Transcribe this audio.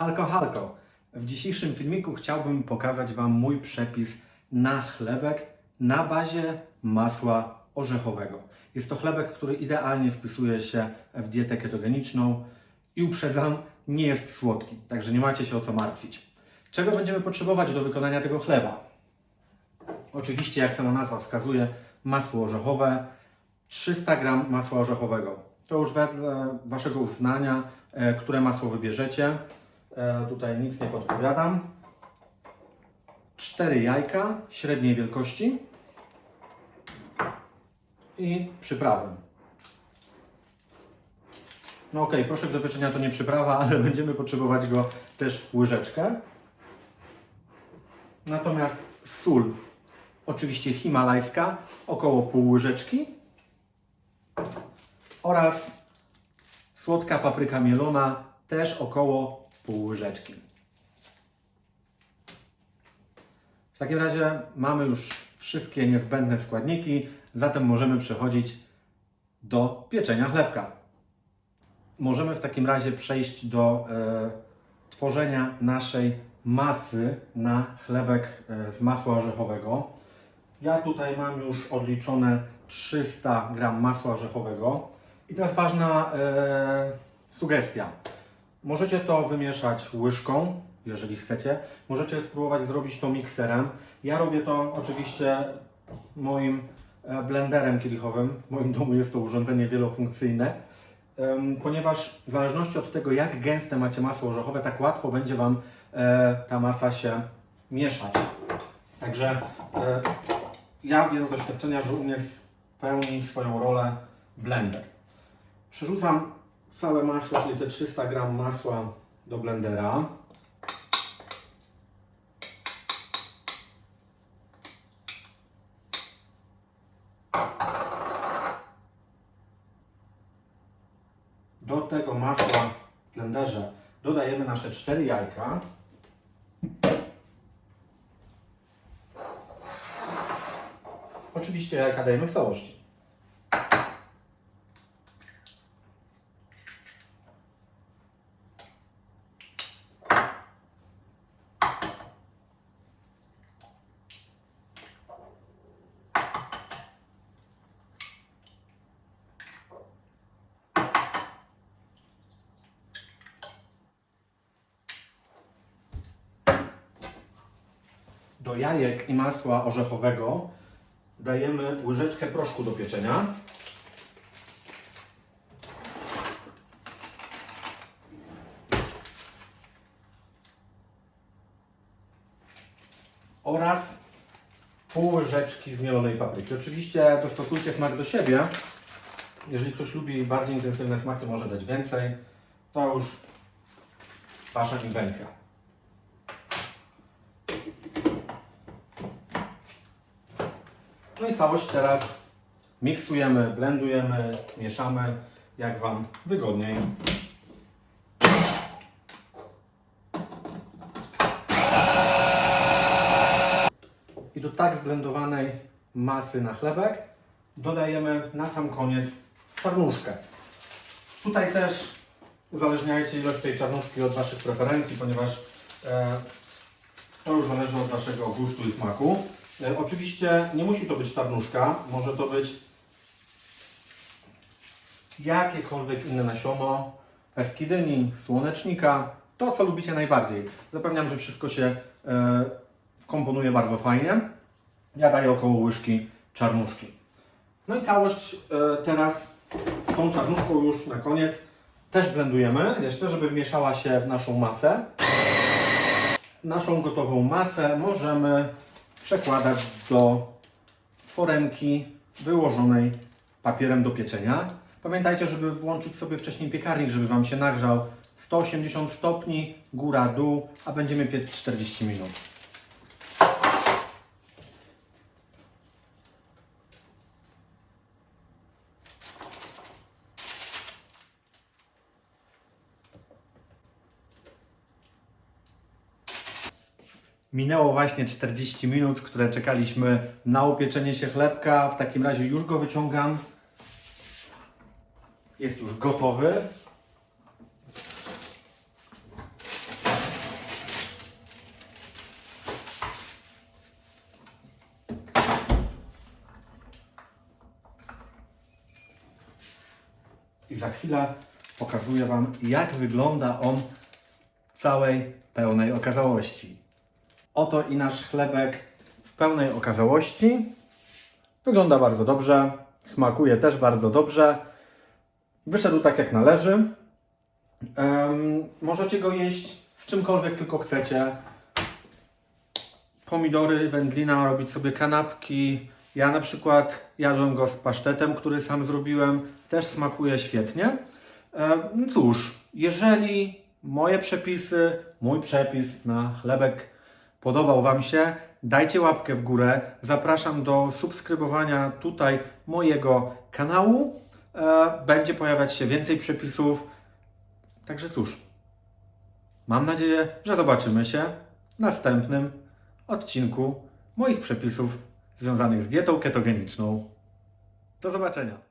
Halko, halko. W dzisiejszym filmiku chciałbym pokazać Wam mój przepis na chlebek na bazie masła orzechowego. Jest to chlebek, który idealnie wpisuje się w dietę ketogeniczną i uprzedzam, nie jest słodki, także nie macie się o co martwić. Czego będziemy potrzebować do wykonania tego chleba? Oczywiście, jak sama nazwa wskazuje, masło orzechowe, 300 gram masła orzechowego. To już wedle Waszego uznania, e, które masło wybierzecie. E, tutaj nic nie podpowiadam. 4 jajka średniej wielkości i przyprawy. No okej, proszek do pieczenia to nie przyprawa, ale będziemy potrzebować go też łyżeczkę. Natomiast sól, oczywiście himalajska, około pół łyżeczki oraz słodka papryka mielona, też około pół łyżeczki. W takim razie mamy już wszystkie niezbędne składniki, zatem możemy przechodzić do pieczenia chlebka. Możemy w takim razie przejść do e, tworzenia naszej masy na chlebek e, z masła orzechowego. Ja tutaj mam już odliczone 300 gram masła orzechowego. I teraz ważna e, sugestia. Możecie to wymieszać łyżką, jeżeli chcecie. Możecie spróbować zrobić to mikserem. Ja robię to oczywiście moim e, blenderem kielichowym. W moim domu jest to urządzenie wielofunkcyjne, ponieważ w zależności od tego, jak gęste macie masło orzechowe, tak łatwo będzie Wam e, ta masa się mieszać. Także e, ja wiem z doświadczenia, że u mnie swoją rolę blender. Przerzucam całe masło, czyli te 300 gram masła do blendera. Do tego masła w blenderze dodajemy nasze 4 jajka. Oczywiście jajka dajemy w całości. Do jajek i masła orzechowego dajemy łyżeczkę proszku do pieczenia. Oraz pół łyżeczki zmielonej papryki. Oczywiście dostosujcie smak do siebie. Jeżeli ktoś lubi bardziej intensywne smaki, może dać więcej. To już Wasza inwencja. No i całość teraz miksujemy, blendujemy, mieszamy, jak Wam wygodniej. I do tak zblendowanej masy na chlebek dodajemy na sam koniec czarnuszkę. Tutaj też uzależniajcie ilość tej czarnuszki od Waszych preferencji, ponieważ e, to już zależy od Waszego gustu i smaku. E, Oczywiście nie musi to być czarnuszka, może to być jakiekolwiek inne nasiono, eskidyni, słonecznika, to co lubicie najbardziej. Zapewniam, że wszystko się e, komponuje bardzo fajnie. Ja daję około łyżki czarnuszki. No i całość e, teraz tą czarnuszką już na koniec też blendujemy, jeszcze żeby wmieszała się w naszą masę. Naszą gotową masę możemy przekładać do foremki wyłożonej papierem do pieczenia. Pamiętajcie, żeby włączyć sobie wcześniej piekarnik, żeby Wam się nagrzał 180 stopni, góra, dół, a będziemy piec 40 minut. Minęło właśnie 40 minut, które czekaliśmy na upieczenie się chlebka. W takim razie już go wyciągam. Jest już gotowy. I za chwilę pokazuję Wam, jak wygląda on w całej pełnej okazałości. Oto i nasz chlebek w pełnej okazałości. Wygląda bardzo dobrze, smakuje też bardzo dobrze. Wyszedł tak jak należy. Em, możecie go jeść z czymkolwiek tylko chcecie. Pomidory, wędlina, robić sobie kanapki. Ja na przykład jadłem go z pasztetem, który sam zrobiłem. Też smakuje świetnie. No cóż, jeżeli moje przepisy, mój przepis na chlebek podobał Wam się, dajcie łapkę w górę. Zapraszam do subskrybowania tutaj mojego kanału. E, Będzie pojawiać się więcej przepisów. Także cóż, mam nadzieję, że zobaczymy się w następnym odcinku moich przepisów związanych z dietą ketogeniczną. Do zobaczenia.